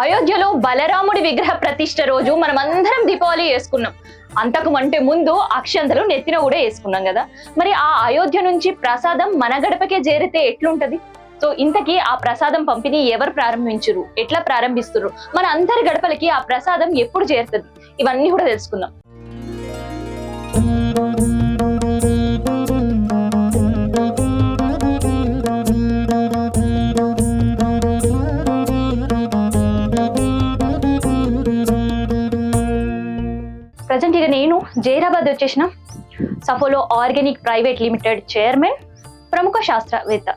అయోధ్యలో బలరాముడి విగ్రహ ప్రతిష్ఠ రోజు మనం అందరం దీపావళి వేసుకున్నాం అంతకు అంటే ముందు అక్షంతలు నెత్తిన కూడా వేసుకున్నాం కదా. మరి ఆ అయోధ్య నుంచి ప్రసాదం మన గడపకే చేరితే ఎట్లుంటది? సో ఇంతకీ ఆ ప్రసాదం పంపిణీ ఎవరు ప్రారంభించరు? ఎట్లా ప్రారంభిస్తున్నారు మన అందరి గడపలకి ఆ ప్రసాదం ఎప్పుడు చేరుతుంది? ఇవన్నీ కూడా తెలుసుకుందాం. జైరాబాద్ వచ్చేసిన సఫోలో ఆర్గానిక్ ప్రైవేట్ లిమిటెడ్ చైర్మన్ ప్రముఖ శాస్త్రవేత్త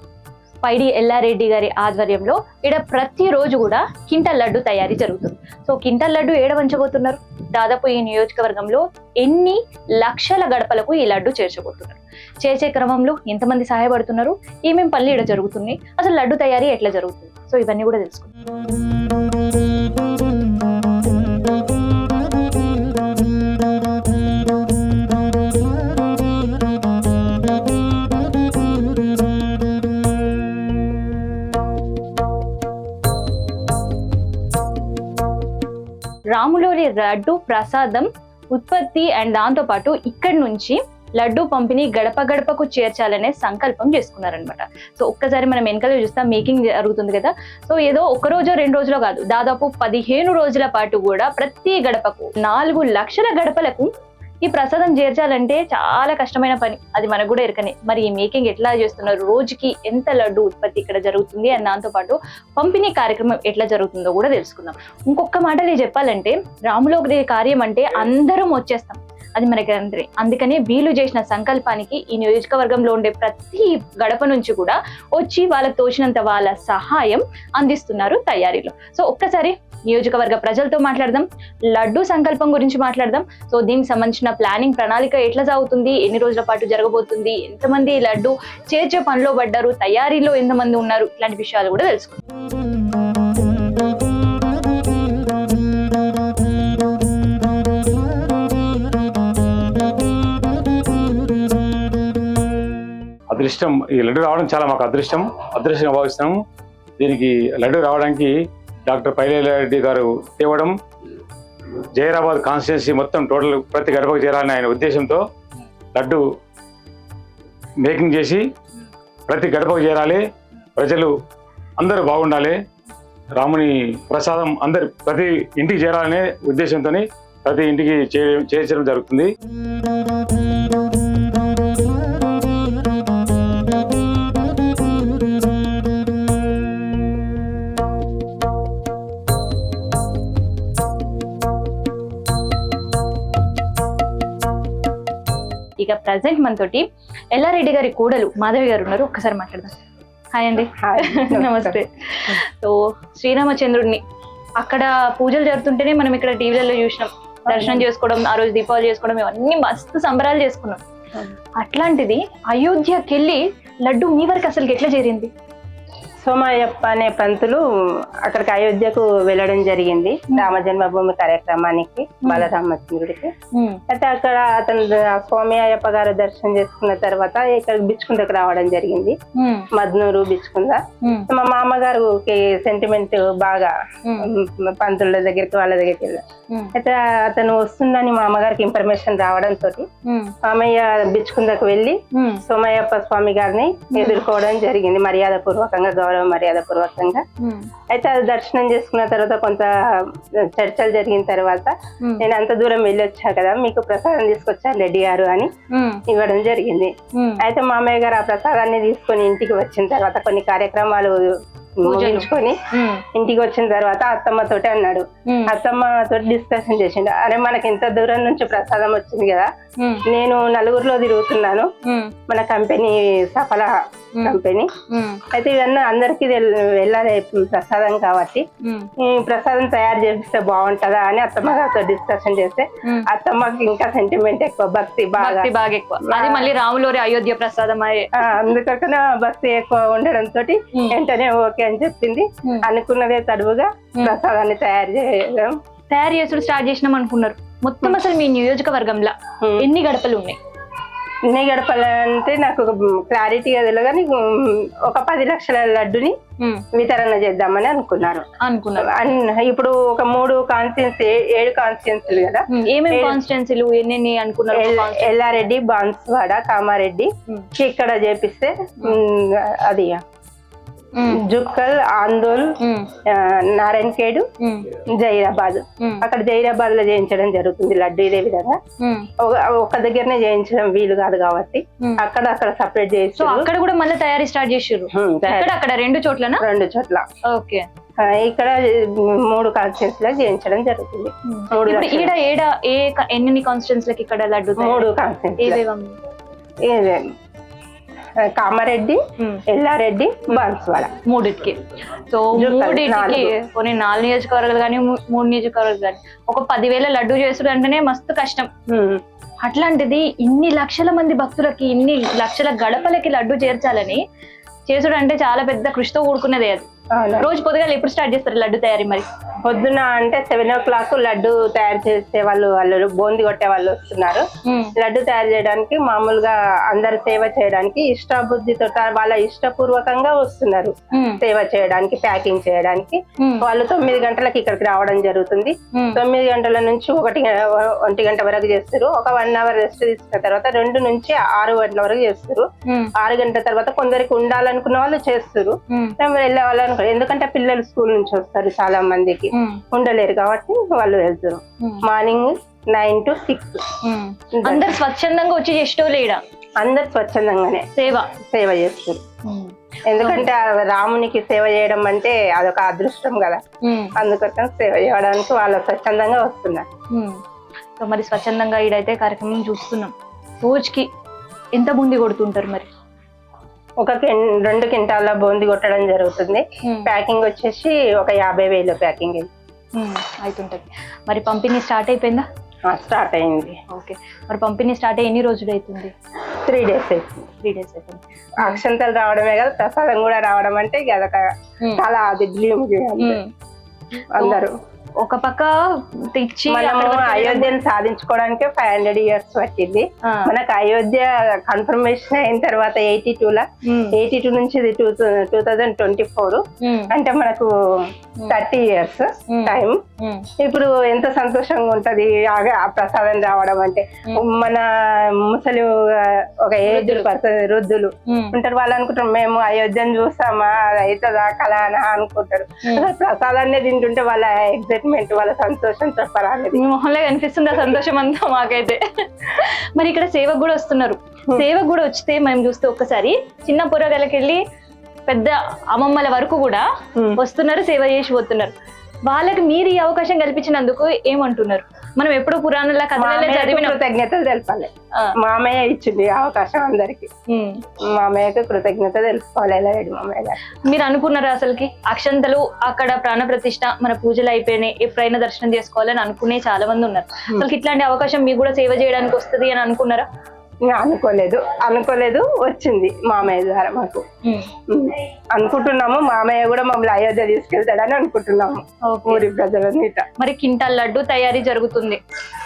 పైడి ఎల్లారెడ్డి గారి ఆధ్వర్యంలో ఇక్కడ ప్రతిరోజు కూడా కింటల్ లడ్డు తయారీ జరుగుతుంది. సో కింటల్ లడ్డు ఏడ వంచబోతున్నారు? దాదాపు ఈ నియోజకవర్గంలో ఎన్ని లక్షల గడపలకు ఈ లడ్డు చేర్చబోతున్నారు? చేసే క్రమంలో ఎంతమంది సహాయపడుతున్నారు? ఏమేమి పనులు ఇక్కడ జరుగుతుంది అసలు లడ్డు తయారీ ఎట్లా జరుగుతుంది? సో ఇవన్నీ కూడా తెలుసుకుందాం. రాములోని లడ్డు ప్రసాదం ఉత్పత్తి అండ్ దాంతో పాటు ఇక్కడి నుంచి లడ్డు పంపిణీ గడప గడపకు చేర్చాలనే సంకల్పం చేసుకున్నారనమాట సో ఒక్కసారి మనం వెనకాల చూస్తాం మేకింగ్ జరుగుతుంది కదా. సో ఏదో ఒక రోజు రెండు రోజులో కాదు దాదాపు పదిహేను రోజుల పాటు కూడా ప్రతి గడపకు నాలుగు లక్షల గడపలకు ఈ ప్రసాదం చేర్చాలంటే చాలా కష్టమైన పని. అది మనకు కూడా ఎరకనే. మరి ఈ మేకింగ్ ఎట్లా చేస్తున్నారు? రోజుకి ఎంత లడ్డు ఉత్పత్తి ఇక్కడ జరుగుతుంది అండ్ దాంతో పాటు పంపిణీ కార్యక్రమం ఎట్లా జరుగుతుందో కూడా తెలుసుకుందాం. ఇంకొక మాటలే చెప్పాలంటే రాములోకి కార్యం అంటే అందరం వచ్చేస్తాం. అది మనకి అందరి. అందుకనే వీలు చేసిన సంకల్పానికి ఈ నియోజకవర్గంలో ఉండే ప్రతి గడప నుంచి కూడా వచ్చి వాళ్ళకి తోచినంత వాళ్ళ సహాయం అందిస్తున్నారు తయారీలో. సో ఒక్కసారి నియోజకవర్గ ప్రజలతో మాట్లాడదాం. లడ్డూ సంకల్పం గురించి మాట్లాడదాం. సో దీనికి సంబంధించిన ప్లానింగ్ ప్రణాళిక ఎట్లా సాగుతుంది? ఎన్ని రోజుల పాటు జరగబోతుంది? ఎంతమంది లడ్డు చేర్చే పనిలో పడ్డారు? తయారీలో ఎంతమంది ఉన్నారు? ఇలాంటి విషయాలు కూడా తెలుసుకుందాం. అదృష్టం ఈ లడ్డు రావడం చాలా మాకు అదృష్టం. అదృష్టంగా భావిస్తున్నాము. దీనికి లడ్డు రావడానికి డాక్టర్ పైలేరెడ్డి గారు తేవడం జైరాబాద్ కాన్స్టిట్యున్సీ మొత్తం టోటల్ ప్రతి గడపకు చేరాలని ఆయన ఉద్దేశంతో లడ్డు మేకింగ్ చేసి ప్రతి గడపకు చేరాలి. ప్రజలు అందరూ బాగుండాలి. రాముని ప్రసాదం అందరి ప్రతి ఇంటికి చేరాలనే ఉద్దేశంతో ప్రతి ఇంటికి చే చేర్చడం జరుగుతుంది. ఇక ప్రజెంట్ మనతోటి ఎల్లారెడ్డి గారి కూడలు మాధవి గారు ఉన్నారు. ఒక్కసారి మాట్లాడదాం. హాయ్ అండి. హాయ్. నమస్తే. సో శ్రీరామచంద్రుడిని అక్కడ పూజలు జరుగుతుంటేనే మనం ఇక్కడ టీవీలలో చూసినాం. దర్శనం చేసుకోవడం ఆ రోజు దీపావళి చేసుకోవడం ఇవన్నీ మస్తు సంబరాలు చేసుకున్నాం. అట్లాంటిది అయోధ్యకి వెళ్ళి లడ్డు మీ వరకు అసలు ఎట్లా చేరింది? సోమయ్యప్ప అనే పంతులు అక్కడికి అయోధ్యకు వెళ్ళడం జరిగింది. రామ జన్మభూమి కార్యక్రమానికి బాలరామచంద్రుడికి. అయితే అక్కడ అతను ఆ స్వామియప్ప గారు దర్శనం చేసుకున్న తర్వాత ఇక్కడ బిచ్చుకుందకు రావడం జరిగింది. మద్నూరు బిచ్చుకుంద మా మామగారికి సెంటిమెంట్ బాగా పంతుల దగ్గరికి వాళ్ళ దగ్గరికి వెళ్ళారు. అయితే అతను వస్తుందని మా అమ్మగారికి ఇన్ఫర్మేషన్ రావడం తోటి మామయ్య బిచ్చుకుందకు వెళ్ళి సోమయ్యప్ప స్వామి గారిని ఎదుర్కోవడం జరిగింది మర్యాద పూర్వకంగా గౌరవ మర్యాద పూర్వకంగా అయితే అది దర్శనం చేసుకున్న తర్వాత కొంత చర్చలు జరిగిన తర్వాత నేను అంత దూరం వెళ్ళి వచ్చా కదా మీకు ప్రసాదం తీసుకొచ్చాను రెడ్డి గారు అని ఇవ్వడం జరిగింది. అయితే మామయ్య గారు ఆ ప్రసాదాన్ని తీసుకొని ఇంటికి వచ్చిన తర్వాత కొన్ని కార్యక్రమాలు ముగించుకొని ఇంటికి వచ్చిన తర్వాత అత్తమ్మ తోటి అన్నాడు. అత్తమ్మ తోటి డిస్కషన్ చేసిండు. అరే మనకి ఇంత దూరం నుంచి ప్రసాదం వచ్చింది కదా. నేను నలుగురిలో తిరుగుతున్నాను. మన కంపెనీ సఫల కంపెనీ. అయితే ఇవన్నీ అందరికి వెళ్ళాలి ప్రసాదం కాబట్టి. ఈ ప్రసాదం తయారు చేస్తే బాగుంటదా అని అత్తమ్మ గారితో డిస్కషన్ చేస్తే అత్తమ్మకి ఇంకా సెంటిమెంట్ ఎక్కువ భక్తి బాగా. భక్తి బాగా ఎక్కువ. అది మళ్ళీ రాములోరి అయోధ్య ప్రసాదం అందుకన భక్తి ఎక్కువ ఉండడం తోటి. వెంటనే ఓకే అని చెప్పింది. అనుకున్నదే తడువుగా. ప్రసాదాన్ని తయారు చేయడం తయారు చేసుడు స్టార్ట్ చేసినాం అనుకున్నారు. మొత్తం అసలు మీ నియోజకవర్గంలో. ఎన్ని గడపలు ఉన్నాయి? ఎన్ని గడపాలంటే నాకు క్లారిటీగా తెలియదు కానీ ఒక పది లక్షల లడ్డుని వితరణ చేద్దామని అనుకున్నారు. అనుకున్నారు. అన్- ఇప్పుడు ఒక మూడు కాన్స్టిట్యూన్స్ ఏడు కాన్స్టిట్యూన్సీలు కదా. ఏమేమి కాన్స్టిట్యున్సీలు ఎన్ని అనుకున్నారు? ఎల్లారెడ్డి బాన్స్వాడ కామారెడ్డి ఇక్కడ చేపిస్తే అది జుక్కల్ ఆందోల్ నారాయణఖేడ్ జైరాబాద్ అక్కడ జైరాబాద్లో చేయించడం జరుగుతుంది లడ్డు ఇదే విధంగా. ఒక- దగ్గరనే చేయించడం వీలు కాదు కాబట్టి. అక్కడ అక్కడ సపరేట్ చేసి అక్కడ కూడా మళ్ళీ తయారీ స్టార్ట్ చేసారు ఇక్కడ అక్కడ రెండు చోట్లనా? రెండు చోట్ల. ఓకే. ఇక్కడ మూడు కాన్స్టిట్యూన్స్లో చేయించడం జరుగుతుంది. మూడు. ఈడ ఏడ ఏ ఎన్ని కాన్స్టిట్యున్సీ లకి ఇక్కడ లడ్డు? మూడు కాన్స్టిట్యూన్స్? కామారెడ్డి ఎల్లారెడ్డి బాన్స్వాడ మూడిటికి సో మూడిటికి. కొన్ని నాలుగు నియోజకవర్గాలు కానీ మూడు నియోజకవర్గాలు కానీ ఒక పదివేల లడ్డు చేసుడు అంటేనే మస్తు కష్టం. అట్లాంటిది ఇన్ని లక్షల మంది భక్తులకి ఇన్ని లక్షల గడపలకి లడ్డు చేర్చాలని చేసుడు అంటే చాలా పెద్ద కృషితో కూడుకున్నదే అది. రోజు పొద్దుగాల ఎప్పుడు స్టార్ట్ చేస్తారు లడ్డు తయారీ మరి? పొద్దున అంటే సెవెన్ ఓ క్లాక్ లడ్డు తయారు చేసే వాళ్ళు వాళ్ళు బూంది కొట్టే వాళ్ళు వస్తున్నారు. లడ్డు తయారు చేయడానికి మామూలుగా అందరు సేవ చేయడానికి ఇష్టాబుద్ధితో త- వాళ్ళ ఇష్టపూర్వకంగా వస్తున్నారు. సేవ చేయడానికి ప్యాకింగ్ చేయడానికి. వాళ్ళు తొమ్మిది గంటలకు ఇక్కడికి రావడం జరుగుతుంది. తొమ్మిది గంటల నుంచి ఒకటి ఒంటి గంట వరకు చేస్తారు. ఒక వన్ అవర్ రెస్ట్ తీసుకున్న తర్వాత రెండు నుంచి ఆరు గంటల వరకు చేస్తారు. ఆరు గంటల తర్వాత కొందరికి ఉండాలనుకున్న వాళ్ళు చేస్తారు. ఉమ్, వెళ్ళే వాళ్ళనుకో ఎందుకంటే పిల్లలు స్కూల్ నుంచి వస్తారు చాలా మందికి. ఉండలేరు కాబట్టి వాళ్ళు వెళ్తారు. Morning nine to six. అందరు స్వచ్ఛందంగా వచ్చి చేసేటో లేడా అందరు స్వచ్ఛందంగానే సేవ. సేవ చేస్తారు. ఎందుకంటే రామునికి సేవ చేయడం అంటే అదొక అదృష్టం కదా. అందుకోసం సేవ చేయడానికి వాళ్ళు స్వచ్ఛందంగా వస్తున్నారు. సో మరి స్వచ్ఛందంగా ఈడైతే కార్యక్రమం చూస్తున్నాం. రోజుకి ఎంత బుంది కొడుతుంటారు మరి? ఒక రెండు కింటాల బూంది కొట్టడం జరుగుతుంది. ప్యాకింగ్ వచ్చేసి ఒక యాభై వేలు ప్యాకింగ్ అవుతుంటది మరి పంపిణీ స్టార్ట్ అయిపోయిందా? స్టార్ట్ అయింది. ఓకే. మరి పంపిణీ స్టార్ట్ అయ్యి ఎన్ని రోజులు అవుతుంది త్రీ డేస్ అయింది త్రీ డేస్ అవుతుంది అక్షంతలు రావడమే కదా ప్రసాదం కూడా రావడం అంటే అదొక చాలా అది. అందరూ. ఒక పక్క తెచ్చి అయోధ్యను సాధించుకోవడానికి ఫైవ్ హండ్రెడ్ ఇయర్స్ పట్టింది. మనకు అయోధ్య కన్ఫర్మేషన్ అయిన తర్వాత ఎయిటీ టూ లా ఎయిటీ టూ నుంచి ఇది to two thousand twenty four అంటే మనకు థర్టీ ఇయర్స్ టైం ఇప్పుడు ఎంత సంతోషంగా ఉంటది ఆ- ప్రసాదం రావడం అంటే. మన ముసలి ఒక ఏజ్. పర్సన్ వృద్ధులు. ఉంటారు వాళ్ళు అనుకుంటారు మేము అయోధ్యను చూస్తామా? అది అవుతుందా? కళ అని అనుకుంటారు. ప్రసాదాన్ని తింటుంటే వాళ్ళ ఎక్సైట్మెంట్ వాళ్ళ సంతోషం చెప్పరాలేదు. మీ మొహంలో కనిపిస్తుంది ఆ సంతోషం అంతా మాకైతే. మరి ఇక్కడ సేవకు కూడా వస్తున్నారు. సేవకు కూడా వచ్చితే మేము చూస్తే ఒక్కసారి చిన్న పొరగలకి వెళ్ళి పెద్ద అమ్మమ్మల వరకు కూడా. వస్తున్నారు సేవ చేసి పోతున్నారు. వాళ్ళకి మీరు ఈ అవకాశం కల్పించినందుకు ఏమంటున్నారు? మనం ఎప్పుడూ పురాణాల కథలలో చదివిన. కృతజ్ఞతలు తెలపాలి. మామయ్య ఇచ్చింది అవకాశం అందరికి. మామయ్యకు కృతజ్ఞత తెలుసుకోవాలి ఎలా మామయ్య మీరు అనుకున్నారా అసలుకి? అక్షంతలు అక్కడ ప్రాణ ప్రతిష్ట మన పూజలు అయిపోయినాయి. ఎప్పుడైనా దర్శనం చేసుకోవాలని అనుకునే చాలా మంది ఉన్నారు. అసలు ఇట్లాంటి అవకాశం మీకు కూడా సేవ చేయడానికి వస్తుంది అని అనుకున్నారా? అనుకోలేదు. అనుకోలేదు వచ్చింది మామయ్య ద్వారా మాకు. అనుకుంటున్నాము మామయ్య కూడా మమ్మల్ని అయోధ్య తీసుకెళ్తాడని అనుకుంటున్నాము. ఊరి ప్రజలన్నిట మరి కింటాల్ లడ్డు తయారీ జరుగుతుంది.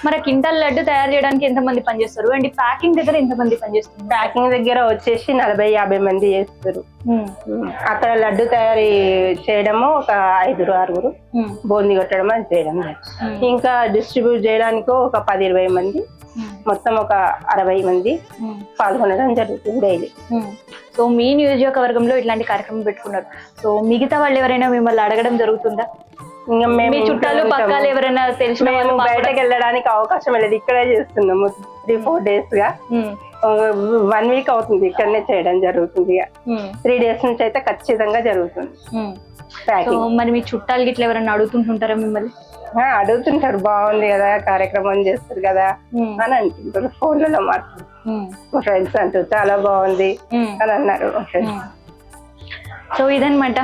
మరి కింటాల్ లడ్డు తయారు చేయడానికి ఎంత మంది పనిచేస్తారు? అండ్ ప్యాకింగ్ దగ్గర ఎంత మంది పనిచేస్తుంది ప్యాకింగ్ దగ్గర వచ్చేసి నలభై యాభై మంది చేస్తారు. అక్కడ లడ్డు తయారీ చేయడము ఒక ఐదుగురు ఆరుగురు బూందీ కొట్టడం అది చేయడం ఇంకా డిస్ట్రిబ్యూట్ చేయడానికి ఒక పది ఇరవై మంది మొత్తం ఒక అరవై మంది పాల్గొనడం జరుగుతుంది డైలీ సో మీ నియోజకవర్గంలో ఇట్లాంటి కార్యక్రమం పెట్టుకున్నారు. సో మిగతా వాళ్ళు ఎవరైనా మిమ్మల్ని అడగడం జరుగుతుందా? ఇంకా మేము చుట్టాలు పక్కాలు. ఎవరైనా తెలిసిన బయటకు వెళ్ళడానికి అవకాశం లేదు. ఇక్కడే చేస్తున్నాము. త్రీ ఫోర్ డేస్గా. వన్ వీక్ అవుతుంది ఇక్కడనే చేయడం జరుగుతుంది. ఉమ్, త్రీ డేస్ నుంచి అయితే ఖచ్చితంగా జరుగుతుంది. ప్యాకింగ్ మరి మీ చుట్టాలు గిట్ల ఎవరైనా అడుగుతుంటుంటారా మిమ్మల్ని? అడుగుతుంటారు. బాగుంది కదా కార్యక్రమం చేస్తారు కదా ఉమ్, అని అంటుంటారు. ఫోన్లలో మాట్లాడు ఫ్రెండ్స్ అంటూ చాలా బాగుంది. అని అన్నారు సో ఇదనమాట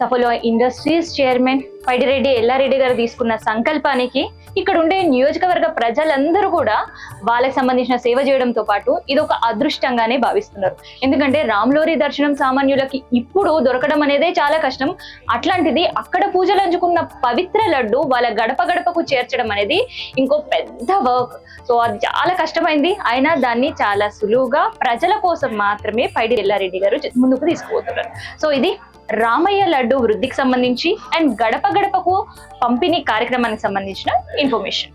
సపోలో ఇండస్ట్రీస్ చైర్మన్ పైడిరెడ్డి ఎల్లారెడ్డి గారు తీసుకున్న సంకల్పానికి ఇక్కడ ఉండే నియోజకవర్గ ప్రజలందరూ కూడా వాళ్ళకి సంబంధించిన సేవ చేయడంతో పాటు ఇది ఒక అదృష్టంగానే భావిస్తున్నారు. ఎందుకంటే రామ్లోరి దర్శనం సామాన్యులకి ఇప్పుడు దొరకడం అనేదే చాలా కష్టం. అట్లాంటిది అక్కడ పూజలు అంచుకున్న పవిత్ర లడ్డు వాళ్ళ గడప గడపకు చేర్చడం అనేది ఇంకో పెద్ద వర్క్. సో అది చాలా కష్టమైంది. అయినా దాన్ని చాలా సులువుగా ప్రజల కోసం మాత్రమే పైడి ఎల్లారెడ్డి గారు ముందుకు తీసుకుపోతున్నారు. సో ఇది రామయ్య లడ్డు వృద్ధికి సంబంధించి అండ్ గడప గడపకు పంపిణీ కార్యక్రమానికి సంబంధించిన ఇన్ఫర్మేషన్